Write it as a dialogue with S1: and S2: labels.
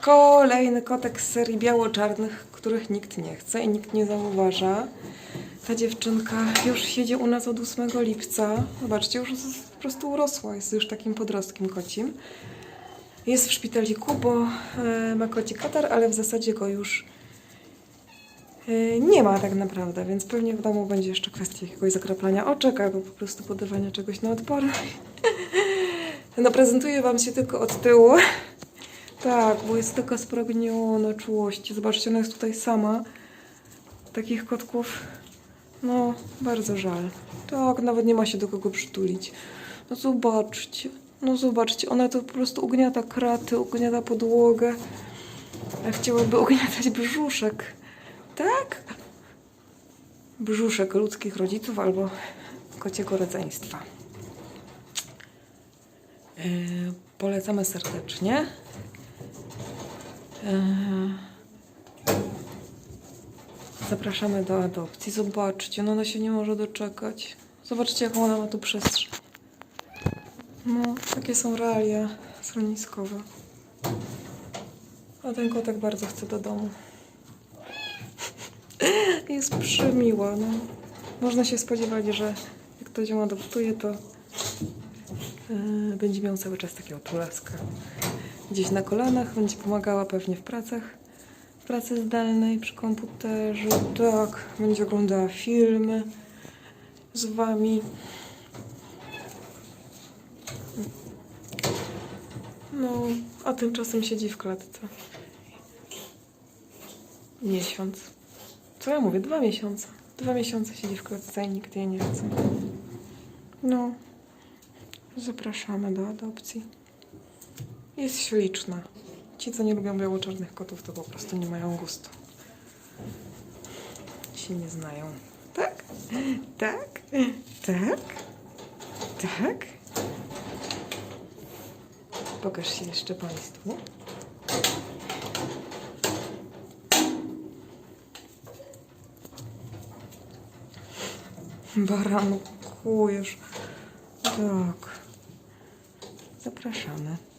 S1: Kolejny kotek z serii biało-czarnych, których nikt nie chce i nikt nie zauważa. Ta dziewczynka już siedzi u nas od 8 lipca. Zobaczcie, już po prostu urosła, jest już takim podrostkiem kocim. Jest w szpitaliku, bo e, ma koci katar, ale w zasadzie go już e, nie ma tak naprawdę, więc pewnie w domu będzie jeszcze kwestia jakiegoś zakraplania oczek albo po prostu podawania czegoś na odpory. No prezentuję Wam się tylko od tyłu. Tak, bo jest taka spragniona czułości. Zobaczcie, ona jest tutaj sama. Takich kotków, no, bardzo żal. Tak, nawet nie ma się do kogo przytulić. No zobaczcie, no zobaczcie, ona to po prostu ugniata kraty, ugniata podłogę. Chciałaby ugniatać brzuszek. Tak? Brzuszek ludzkich rodziców albo kociego rodzeństwa. Yy, polecamy serdecznie. Zapraszamy do adopcji. Zobaczcie, no ona się nie może doczekać. Zobaczcie, jaką ona ma tu przestrzeń. No, takie są realia schroniskowe. A ten kotek bardzo chce do domu. Jest przemiła, no. Można się spodziewać, że jak ktoś ją adoptuje, to yy, będzie miał cały czas takiego tulaska. Gdzieś na kolanach, będzie pomagała pewnie w pracach w pracy zdalnej przy komputerze, tak, będzie oglądała filmy z wami. No, a tymczasem siedzi w klatce. Miesiąc. Co ja mówię? Dwa miesiące. Dwa miesiące siedzi w klatce i nikt jej nie chce. No, zapraszamy do adopcji. Jest śliczna. Ci, co nie lubią biało-czarnych kotów, to po prostu nie mają gustu. Się nie znają. Tak? Tak? Tak? Tak? Pokaż się jeszcze Państwu. Barankujesz. Tak. Zapraszamy.